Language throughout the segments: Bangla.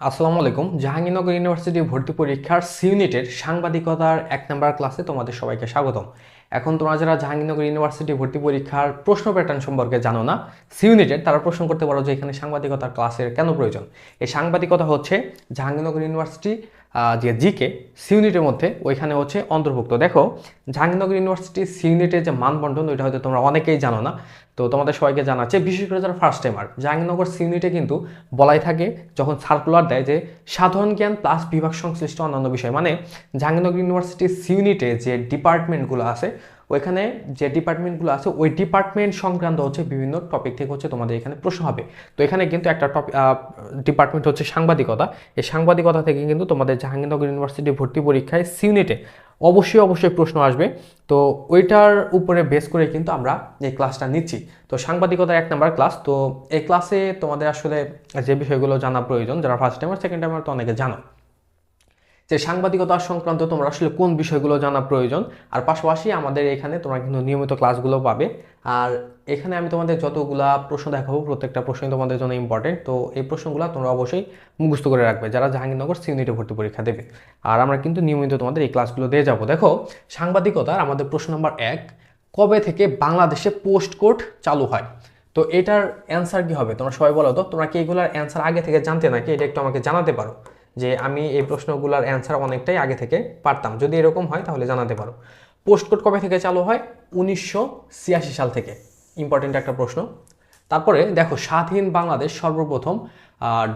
আসসালামু আলাইকুম। জাহাঙ্গীরনগর ইউনিভার্সিটি ভর্তি পরীক্ষার সি ইউনিটের সাংবাদিকতার এক নম্বর ক্লাসে তোমাদের সবাইকে স্বাগতম। এখন তোমরা যারা জাহাঙ্গীরনগর ইউনিভার্সিটি ভর্তি পরীক্ষার প্রশ্ন প্যাটার্ন সম্পর্কে জানো না সি ইউনিটের তারা প্রশ্ন করতে পারো যে এখানে সাংবাদিকতার ক্লাসের কেন প্রয়োজন। এই সাংবাদিকতা হচ্ছে জাহাঙ্গীরনগর ইউনিভার্সিটি যে জিকে সি ইউনিটের মধ্যে, ওইখানে হচ্ছে অন্তর্ভুক্ত। দেখো, জাহাঙ্গীরনগর ইউনিভার্সিটি সি ইউনিটের যে মানবন্টন ওইটা হয়তো তোমরা অনেকেই জানো না। তো তোমাদের সবাইকে জানাচ্ছে, বিশেষ করে যারা ফার্স্ট টাইমার জাহাঙ্গীরনগর সি ইউনিটে কিন্তু বলাই থাকে, যখন সার্কুলার দেয় যে সাধারণ জ্ঞান প্লাস বিভাগ সংশ্লিষ্ট অন্যান্য বিষয়। মানে জাহাঙ্গীরনগর ইউনিভার্সিটি সি ইউনিটে যে ডিপার্টমেন্টগুলো আছে ওইখানে যে ডিপার্টমেন্টগুলো আছে, ওই ডিপার্টমেন্ট সংক্রান্ত হচ্ছে বিভিন্ন টপিক থেকে হচ্ছে তোমাদের এখানে প্রশ্ন হবে। তো এখানে কিন্তু একটা টপিক ডিপার্টমেন্ট হচ্ছে সাংবাদিকতা। এই সাংবাদিকতা থেকে কিন্তু তোমাদের জাহাঙ্গীরনগর ইউনিভার্সিটি ভর্তি পরীক্ষায় সি ইউনিটে অবশ্যই অবশ্যই প্রশ্ন আসবে। তো ওইটার উপরে বেস করে কিন্তু আমরা এই ক্লাসটা নিচ্ছি। তো সাংবাদিকতার এক নাম্বার ক্লাস তো এই ক্লাসে তোমাদের আসলে যে বিষয়গুলো জানা প্রয়োজন, যারা ফার্স্ট টাইমার সেকেন্ড টাইমার তো অনেকে জানো। যে সাংবাদিকতা সংক্রান্ত তোমরা আসলে কোন বিষয়গুলো জানা প্রয়োজন। আর পাশাপাশি আমাদের এখানে তোমরা কিন্তু নিয়মিত ক্লাসগুলো পাবে। আর এখানে আমি তোমাদের যতগুলা প্রশ্ন দেখাবো, প্রত্যেকটা প্রশ্নই তোমাদের জন্য ইম্পর্টেন্ট তো এই প্রশ্নগুলো তোমরা অবশ্যই মুখস্থ করে রাখবে। যারা জাহাঙ্গীরনগর সি ইউনিটে ভর্তি পরীক্ষা দেবে। আর আমরা কিন্তু নিয়মিত তোমাদের এই ক্লাসগুলো দিয়ে যাব। দেখো, সাংবাদিকতার আমাদের প্রশ্ন নম্বর এক, কবে থেকে বাংলাদেশে পোস্ট কোড চালু হয়? তো এটার অ্যান্সার কি হবে? তোমরা সবাই বলো তো। তোমরা কি এগুলোর অ্যান্সার আগে থেকে জানতে নাকি? এটা একটু আমাকে জানাতে পারো। যে আমি এই প্রশ্নগুলোর অ্যান্সার অনেকটাই আগে থেকে পারতাম। যদি এরকম হয়, তাহলে জানাতে পারো। পোস্ট কোড কবে থেকে চালু হয়? উনিশশো ছিয়াশি সাল থেকে। ইম্পর্টেন্ট একটা প্রশ্ন। তারপরে দেখো, স্বাধীন বাংলাদেশ সর্বপ্রথম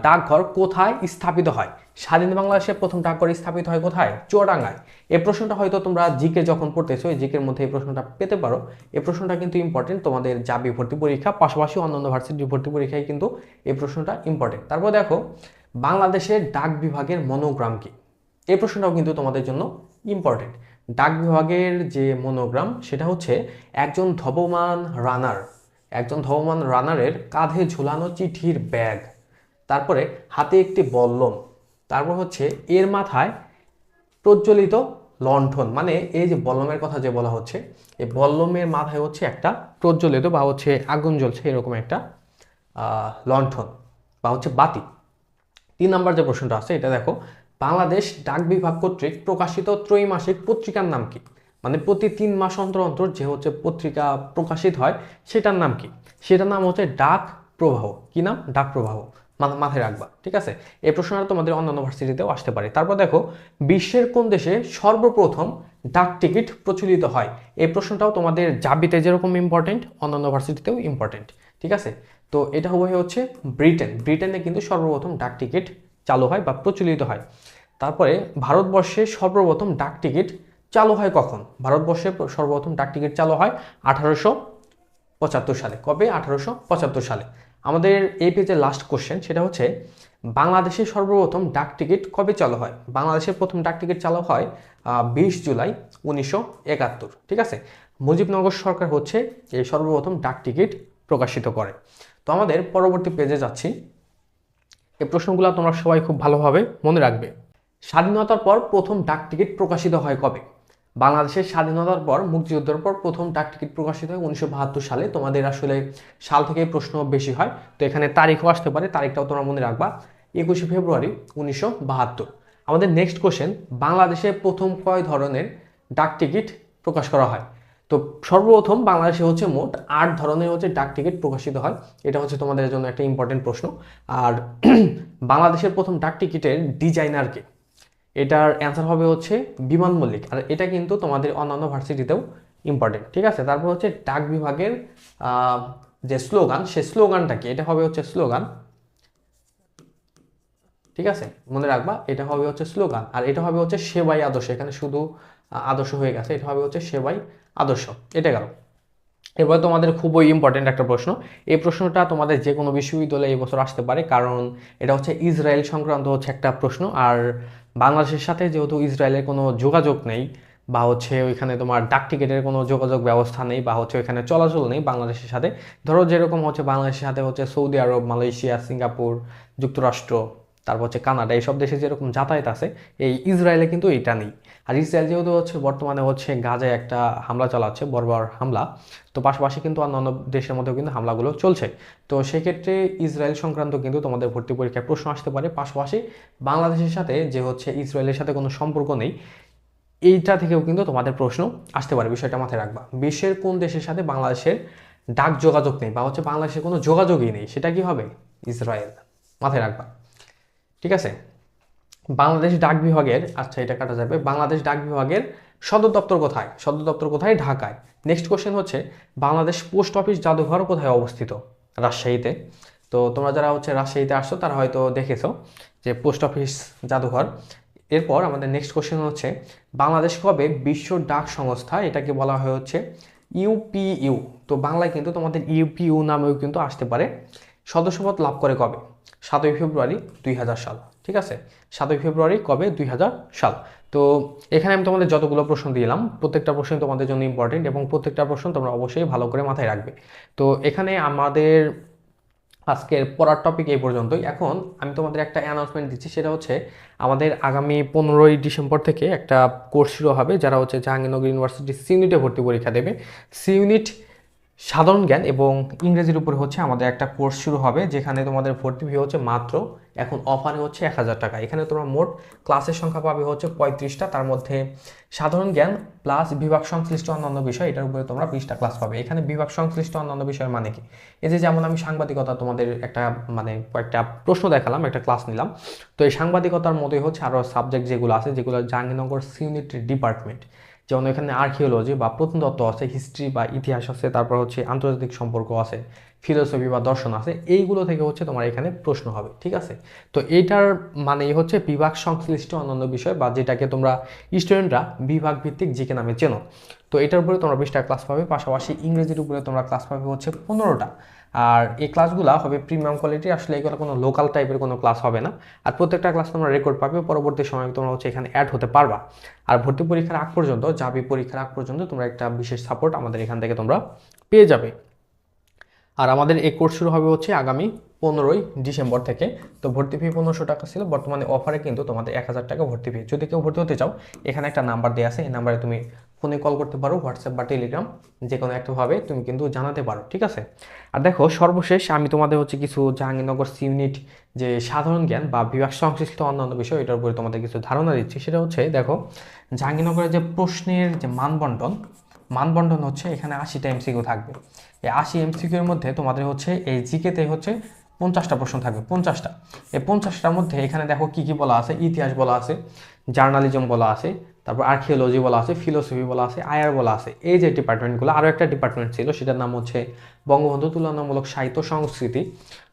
ডাকঘর কোথায় স্থাপিত হয়? স্বাধীন বাংলাদেশে প্রথম ডাকঘর স্থাপিত হয় কোথায়? চুয়াডাঙ্গায়। এই প্রশ্নটা হয়তো তোমরা জিকে যখন পড়তেছো, এই জিকের মধ্যে এই প্রশ্নটা পেতে পারো। এই প্রশ্নটা কিন্তু ইম্পর্টেন্ট তোমাদের জাবি ভর্তি পরীক্ষা, পাশাপাশি অন্যান্য ভার্সিটি ভর্তি পরীক্ষায় কিন্তু এই প্রশ্নটা ইম্পর্টেন্ট তারপর দেখো বাংলাদেশের ডাক বিভাগের মনোগ্রাম কি? এই প্রশ্নটাও কিন্তু তোমাদের জন্য ইম্পর্টেন্ট ডাক বিভাগের যে মনোগ্রাম, সেটা হচ্ছে একজন ধবমান রানার একজন ধবমান রানারের কাঁধে ঝুলানো চিঠির ব্যাগ, তারপরে হাতে একটি বল্লম, তারপর হচ্ছে এর মাথায় প্রজ্বলিত লণ্ঠন। মানে এই যে বল্লমের কথা যে বলা হচ্ছে, এই বল্লমের মাথায় হচ্ছে একটা প্রজ্বলিত বা হচ্ছে আগুন জ্বলছে এরকম একটা লণ্ঠন বা হচ্ছে বাতি। তিন নম্বর যে প্রশ্নটা আছে, এটা দেখো, বাংলাদেশ ডাক বিভাগ কর্তৃক প্রকাশিত ত্রৈমাসিক পত্রিকার নাম কি? মানে প্রতি তিন মাস অন্তর অন্তর যে হচ্ছে পত্রিকা প্রকাশিত হয়, সেটার নাম কি? সেটার নাম হচ্ছে ডাক প্রবাহ। কি নাম? ডাক প্রবাহ। মাথায় রাখবা, ঠিক আছে? এই প্রশ্নটা তোমাদের অন্যান্য ভার্সিটিতেও আসতে পারে। তারপর দেখো, বিশ্বের কোন দেশে সর্বপ্রথম ডাক টিকিট প্রচলিত হয়? এই প্রশ্নটাও তোমাদের জাবিতে যেরকম ইম্পর্টেন্ট অন্যান্য ভার্সিটিতেও ইম্পর্টেন্ট ঠিক আছে? তো এটা হবে হচ্ছে ব্রিটেন। ব্রিটেনে কিন্তু সর্বপ্রথম ডাক টিকিট চালু হয় বা প্রচলিত হয়। তারপরে ভারতবর্ষে সর্বপ্রথম ডাক টিকিট চালু হয় কখন? ভারতবর্ষে সর্বপ্রথম ডাক টিকিট চালু হয় আঠারোশো পঁচাত্তর সালে। কবে? আঠারোশো পঁচাত্তর সালে। আমাদের এই পেজের লাস্ট কোশ্চেন সেটা হচ্ছে, বাংলাদেশে সর্বপ্রথম ডাক টিকিট কবে চালু হয়? বাংলাদেশের প্রথম ডাক টিকিট চালু হয় বিশ জুলাই উনিশশো একাত্তর, ঠিক আছে? মুজিবনগর সরকার হচ্ছে এই সর্বপ্রথম ডাক টিকিট প্রকাশিত করে। তো আমাদের পরবর্তী পেজে যাচ্ছি। এই প্রশ্নগুলো তোমরা সবাই খুব ভালোভাবে মনে রাখবে। স্বাধীনতার পর প্রথম ডাক টিকিট প্রকাশিত হয় কবে? বাংলাদেশের স্বাধীনতার পর, মুক্তিযুদ্ধের পর প্রথম ডাক টিকিট প্রকাশিত হয়? উনিশশো বাহাত্তর সালে। তোমাদের আসলে সাল থেকে প্রশ্ন বেশি হয়। তো এখানে তারিখও আসতে পারে। তারিখটাও তোমরা মনে রাখবা। একুশে ফেব্রুয়ারি উনিশশো বাহাত্তর। আমাদের নেক্সট কোশ্চেন বাংলাদেশে প্রথম কয় ধরনের ডাক টিকিট প্রকাশ করা হয়? তো সর্বপ্রথম বাংলাদেশে হচ্ছে মোট আট ধরনের হচ্ছে ডাক টিকিট প্রকাশিত হয়। এটা হচ্ছে তোমাদের জন্য একটা ইম্পর্টেন্ট প্রশ্ন। আর বাংলাদেশের প্রথম ডাক টিকিটের ডিজাইনার কে? এটার অ্যান্সার হবে হচ্ছে বিমান মল্লিক। আর এটা কিন্তু তোমাদের অন্যান্য ভার্সিটিতেও ইম্পর্টেন্ট ঠিক আছে? তারপর হচ্ছে ডাক বিভাগের যে স্লোগান সে স্লোগানটা কি? এটা হবে হচ্ছে স্লোগান ঠিক আছে? মনে রাখবা, এটা হবে হচ্ছে স্লোগান আর এটা হবে হচ্ছে সেবাই আদর্শ। এখানে শুধু আদর্শ হয়ে গেছে, এটা হবে হচ্ছে সেবাই আদর্শ। এটা গেল। এবার তোমাদের খুবই ইম্পর্টেন্ট একটা প্রশ্ন। এই প্রশ্নটা তোমাদের যে কোনো বিশ্ববিদ্যালয়ে এই বছর আসতে পারে, কারণ এটা হচ্ছে ইসরায়েল সংক্রান্ত হচ্ছে একটা প্রশ্ন। আর বাংলাদেশের সাথে যেহেতু ইসরায়েলের কোনো যোগাযোগ নেই, বা হচ্ছে ওইখানে তোমার ডাক টিকিটের কোনো যোগাযোগ ব্যবস্থা নেই, বা হচ্ছে ওইখানে চলাচল নেই বাংলাদেশের সাথে, ধরো যেরকম হচ্ছে বাংলাদেশের সাথে হচ্ছে সৌদি আরব, মালয়েশিয়া, সিঙ্গাপুর, যুক্তরাষ্ট্র তারপর হচ্ছে কানাডা, এইসব দেশে যেরকম যাতায়াত আছে, এই ইসরায়েলে কিন্তু এটা নেই। আর ইসরায়েল যেহেতু হচ্ছে বর্তমানে হচ্ছে গাজায় একটা হামলা চালাচ্ছে বর্বর হামলা, তো পাশাপাশি কিন্তু অন্যান্য দেশের মধ্যেও কিন্তু হামলাগুলো চলছে। তো সেক্ষেত্রে ইসরায়েল সংক্রান্ত কিন্তু তোমাদের ভর্তি পরীক্ষায় প্রশ্ন আসতে পারে। পাশাপাশি বাংলাদেশের সাথে যে হচ্ছে ইসরায়েলের সাথে কোনো সম্পর্ক নেই, এইটা থেকেও কিন্তু তোমাদের প্রশ্ন আসতে পারে, বিষয়টা মাথায় রাখবা। বিশ্বের কোন দেশের সাথে বাংলাদেশের ডাক যোগাযোগ নেই বা হচ্ছে বাংলাদেশের কোনো যোগাযোগই নেই, সেটা কি হবে? ইসরায়েল। মাথায় রাখবা। ঠিক আছে? বাংলাদেশ ডাক বিভাগের আচ্ছা এটা কাটা যাবে, বাংলাদেশ ডাক বিভাগের সদর দপ্তর কোথায়? সদর দপ্তর কোথায়? ঢাকায়। নেক্সট কোশ্চেন হচ্ছে, বাংলাদেশ পোস্ট অফিস জাদুঘর কোথায় অবস্থিত? রাজশাহীতে। তো তোমরা যারা হচ্ছে রাজশাহীতে আসছো, তারা হয়তো দেখেছ যে পোস্ট অফিস জাদুঘর। এরপর আমাদের নেক্সট কোশ্চেন হচ্ছে, বাংলাদেশ কবে বিশ্ব ডাক সংস্থা, এটাকে বলা হয় হচ্ছে ইউপিইউ তো বাংলায় কিন্তু তোমাদের ইউপিইউ নামেও কিন্তু আসতে পারে। সদস্যপদ লাভ করে কবে? সাতই ফেব্রুয়ারি দুই হাজার সাল, ঠিক আছে? সাতই ফেব্রুয়ারি কবে? দুই হাজার সাল। তো এখানে আমি তোমাদের যতগুলো প্রশ্ন দিলাম, প্রত্যেকটা প্রশ্ন তোমাদের জন্য ইম্পর্টেন্ট এবং প্রত্যেকটা প্রশ্ন তোমরা অবশ্যই ভালো করে মাথায় রাখবে। তো এখানে আমাদের আজকের পড়ার টপিক এই পর্যন্তই। এখন আমি তোমাদের একটা অ্যানাউন্সমেন্ট দিচ্ছি, সেটা হচ্ছে আমাদের আগামী পনেরোই ডিসেম্বর থেকে একটা কোর্স শুরু হবে, যারা হচ্ছে জাহাঙ্গীরনগর ইউনিভার্সিটি সি ইউনিটে ভর্তি পরীক্ষা দেবে। সি ইউনিট সাধারণ জ্ঞান এবং ইংরেজির উপরে হচ্ছে আমাদের একটা কোর্স শুরু হবে, যেখানে তোমাদের ভর্তি ফি হচ্ছে মাত্র, এখন অফারে হচ্ছে এক হাজার টাকা। এখানে তোমরা মোট ক্লাসের সংখ্যা পাবে হচ্ছে পঁয়ত্রিশটা, তার মধ্যে সাধারণ জ্ঞান প্লাস বিভাগ সংশ্লিষ্ট অন্যান্য বিষয়, এটার উপরে তোমরা বিশটা ক্লাস পাবে। এখানে বিভাগ সংশ্লিষ্ট অন্যান্য বিষয়ের মানে কি? এই যে যেমন আমি সাংবাদিকতা তোমাদের একটা মানে কয়েকটা প্রশ্ন দেখালাম, একটা ক্লাস নিলাম। তো এই সাংবাদিকতার মধ্যে হচ্ছে আরও সাবজেক্ট যেগুলো আছে, যেগুলো জাহাঙ্গীরনগর সিউনিট ডিপার্টমেন্ট যেমন এখানে আর্কিওলজি বা প্রত্নতত্ত্ব আছে হিস্ট্রি বা ইতিহাস আছে, তারপর হচ্ছে আন্তর্জাতিক সম্পর্ক আছে। ফিলোসফি বা দর্শন আছে, এইগুলো থেকে হচ্ছে তোমার এখানে প্রশ্ন হবে, ঠিক আছে? তো এইটার মানেই হচ্ছে বিভাগ সংশ্লিষ্ট অন্যান্য বিষয় বা যেটাকে তোমরা স্টুডেন্টরা বিভাগ ভিত্তিক জিকে নামে চেনো। তো এটার উপরে তোমরা বিশটা ক্লাস পাবে, পাশাপাশি ইংরেজির উপরে তোমরা ক্লাস পাবে হচ্ছে পনেরোটা। আর এই ক্লাসগুলো হবে প্রিমিয়াম কোয়ালিটি, আসলে এগুলো কোনো লোকাল টাইপের কোনো ক্লাস হবে না। আর প্রত্যেকটা ক্লাস তোমরা রেকর্ড পাবে, পরবর্তী সময় তোমরা হচ্ছে এখানে অ্যাড হতে পারবা। আর ভর্তি পরীক্ষার আগ পর্যন্ত, যাবি পরীক্ষার আগ পর্যন্ত তোমরা একটা বিশেষ সাপোর্ট আমাদের এখান থেকে তোমরা পেয়ে যাবে। আর আমাদের এই কোর্স শুরু হবে হচ্ছে আগামী পনেরোই ডিসেম্বর থেকে। তো ভর্তি ফি পনেরোশো টাকা ছিল, বর্তমানে অফারে কিন্তু তোমাদের এক হাজার টাকা ভর্তি ফি যদি কেউ ভর্তি হতে চাও, এখানে একটা নাম্বার দেওয়া আছে, এই নাম্বারে তুমি ফোনে কল করতে পারো হোয়াটসঅ্যাপ বা টেলিগ্রাম যে কোনো একটাভাবে তুমি কিন্তু জানাতে পারো, ঠিক আছে? আর দেখো, সর্বশেষ আমি তোমাদের হচ্ছে কিছু জাহাঙ্গীরনগর ইউনিট যে সাধারণ জ্ঞান বা বিভাগ সংশ্লিষ্ট অন্যান্য বিষয়, এটার উপরে তোমাদের কিছু ধারণা দিচ্ছি। সেটা হচ্ছে, দেখো, জাহাঙ্গীরনগরের যে প্রশ্নের যে মানবন্টন মানবন্টন হচ্ছে এখানে আশিটা এমসিকিউ থাকবে। এই আশি এমসিকিউর মধ্যে তোমাদের হচ্ছে এই জিকেতে হচ্ছে পঞ্চাশটা প্রশ্ন থাকবে পঞ্চাশটা এই পঞ্চাশটার মধ্যে এখানে দেখো কি কি বলা আছে? ইতিহাস বলা আছে, জার্নালিজম বলা আছে, তারপর আর্কিওলজি বলা আছে ফিলোসফি বলা আছে, আয়ার বলা আছে। এই যে ডিপার্টমেন্টগুলো আরও একটা ডিপার্টমেন্ট ছিল, সেটার নাম হচ্ছে বঙ্গবন্ধু তুলনামূলক সাহিত্য সংস্কৃতি।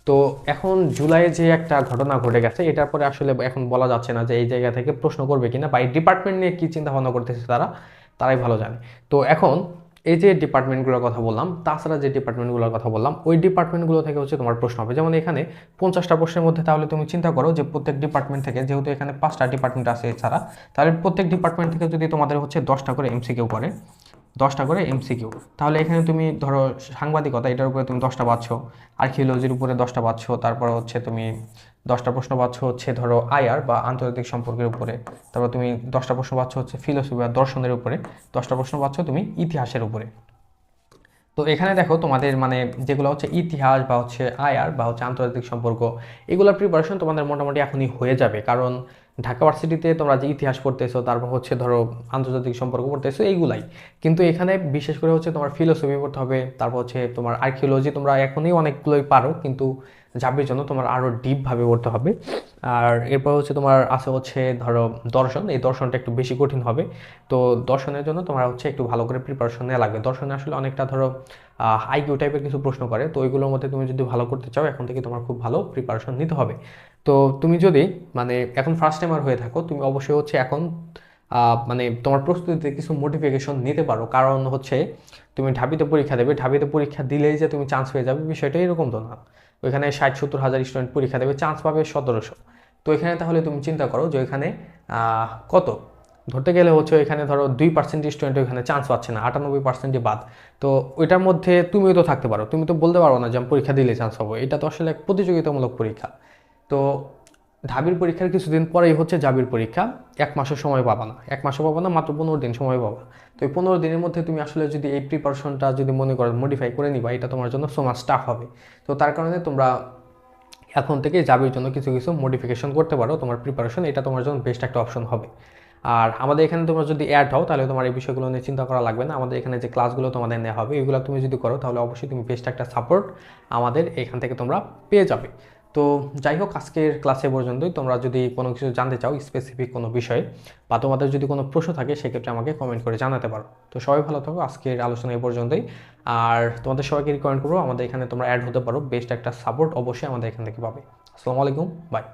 তো এখন জুলাইয়ে যে একটা ঘটনা ঘটে গেছে, এটার পরে আসলে এখন বলা যাচ্ছে না যে এই জায়গা থেকে প্রশ্ন করবে কিনা বা এই ডিপার্টমেন্ট নিয়ে কী চিন্তা ভাবনা করতেছে তারা। তারাই ভালো জানে। তো এখন এই যে ডিপার্টমেন্টগুলোর কথা বললাম, তাছাড়া যে ডিপার্টমেন্টগুলোর কথা বললাম, ওই ডিপার্টমেন্টগুলো থেকে হচ্ছে তোমার প্রশ্ন হবে। যেমন এখানে পঞ্চাশটা প্রশ্নের মধ্যে তাহলে তুমি চিন্তা করো যে প্রত্যেক ডিপার্টমেন্ট থেকে যেহেতু এখানে পাঁচটা ডিপার্টমেন্ট আছে এছাড়া, তাহলে প্রত্যেক ডিপার্টমেন্ট থেকে যদি তোমাদের হচ্ছে দশটা করে এমসিকিউ করে, দশটা করে এমসিকিউ তাহলে এখানে তুমি ধরো সাংবাদিকতা, এটার উপরে তুমি দশটা পাচ্ছ আর্কিওলজির উপরে দশটা পাচ্ছ তারপর হচ্ছে তুমি দশটা প্রশ্ন পাচ্ছ হচ্ছে ধরো আয়ার বা আন্তর্জাতিক সম্পর্কের উপরে। তারপর তুমি দশটা প্রশ্ন পাচ্ছ হচ্ছে ফিলোসফি বা দর্শনের উপরে। দশটা প্রশ্ন পাচ্ছ তুমি ইতিহাসের উপরে। তো এখানে দেখো তোমাদের মানে যেগুলো হচ্ছে ইতিহাস বা হচ্ছে আয়ার বা হচ্ছে আন্তর্জাতিক সম্পর্ক, এগুলোর প্রিপারেশন তোমাদের মোটামুটি এখনই হয়ে যাবে। কারণ ঢাকা ভার্সিটিতে তোমরা যে ইতিহাস পড়তেছো, তারপর হচ্ছে ধরো আন্তর্জাতিক সম্পর্ক পড়তেছো, এইগুলাই। কিন্তু এখানে বিশেষ করে হচ্ছে তোমার ফিলোসফি পড়তে হবে, তারপর হচ্ছে তোমার আর্কিওলজি তোমরা এখনই অনেকগুলোই পারো, কিন্তু যাবির জন্য তোমার আরও ডিপভাবে পড়তে হবে। আর এরপর হচ্ছে তোমার আছে হচ্ছে ধরো দর্শন, এই দর্শনটা একটু বেশি কঠিন হবে। তো দর্শনের জন্য তোমার হচ্ছে একটু ভালো করে প্রিপারেশন নেওয়া লাগবে। দর্শনে আসলে অনেকটা ধরো আইকিউ টাইপের কিছু প্রশ্ন করে, তো ওইগুলোর মধ্যে তুমি যদি ভালো করতে চাও, এখন থেকে তোমার খুব ভালো প্রিপারেশন নিতে হবে। তো তুমি যদি মানে এখন ফার্স্ট টাইমার হয়ে থাকো, তুমি অবশ্যই হচ্ছে এখন মানে তোমার প্রস্তুতিতে কিছু মোটিফিকেশন নিতে পারো। কারণ হচ্ছে তুমি ঢাবিতে পরীক্ষা দেবে, ঢাবিতে পরীক্ষা দিলেই যে তুমি চান্স পেয়ে যাবে, বিষয়টা এরকম তো না। ওইখানে ষাট সত্তর হাজার স্টুডেন্ট পরীক্ষা দেবে চান্স পাবে সতেরোশো। তো এখানে তাহলে তুমি চিন্তা করো যে ওইখানে কত? ধরতে গেলে হচ্ছে এখানে ধরো দুই পার্সেন্ট স্টুডেন্ট ওইখানে চান্স পাচ্ছে না, আটানব্বই পার্সেন্টই বাদ। তো ওইটার মধ্যে তুমিও তো থাকতে পারো, তুমি তো বলতে পারো না যে আমি পরীক্ষা দিলে চান্স পাবো। এটা তো আসলে এক প্রতিযোগিতামূলক পরীক্ষা। তো ঢাবির পরীক্ষার কিছুদিন পরেই হচ্ছে জাবির পরীক্ষা। এক মাসের সময় পাবা না। এক মাসও পাবা না, মাত্র পনেরো দিন সময় পাবা। তো এই পনেরো দিনের মধ্যে তুমি আসলে যদি এই প্রিপারেশনটা যদি মনে করো মডিফাই করে নিবা, এটা তোমার জন্য সো মাচ টাফ হবে। তো তার কারণে তোমরা এখন থেকে জাবির জন্য কিছু কিছু মডিফিকেশন করতে পারো। তোমার প্রিপারেশন এটা তোমার জন্য বেস্ট একটা অপশন হবে। আর আমাদের এখানে তোমরা যদি অ্যাড হও, তাহলে তোমার এই বিষয়গুলো নিয়ে চিন্তা করা লাগবে না। আমাদের এখানে যে ক্লাসগুলো তোমাদের নেওয়া হবে, এগুলো তুমি যদি করো, তাহলে অবশ্যই তুমি বেস্ট একটা সাপোর্ট আমাদের এখান থেকে তোমরা পেয়ে যাবে। তো যাই হোক, আজকের ক্লাসে পর্যন্তই। তোমরা যদি কোনো কিছু জানতে চাও স্পেসিফিক কোনো বিষয়ে, বা তোমাদের যদি কোনো প্রশ্ন থাকে, সেক্ষেত্রে আমাকে কমেন্ট করে জানাতে পারো। তো সবাই ভালো থাকো, আজকের আলোচনা এই পর্যন্তই। আর তোমাদের সবাইকে রিকমেন্ড করব, আমাদের এখানে তোমরা অ্যাড হতে পারো। বেস্ট একটা সাপোর্ট অবশ্যই আমাদের এখান থেকে পাবে। আসসালামু আলাইকুম বাই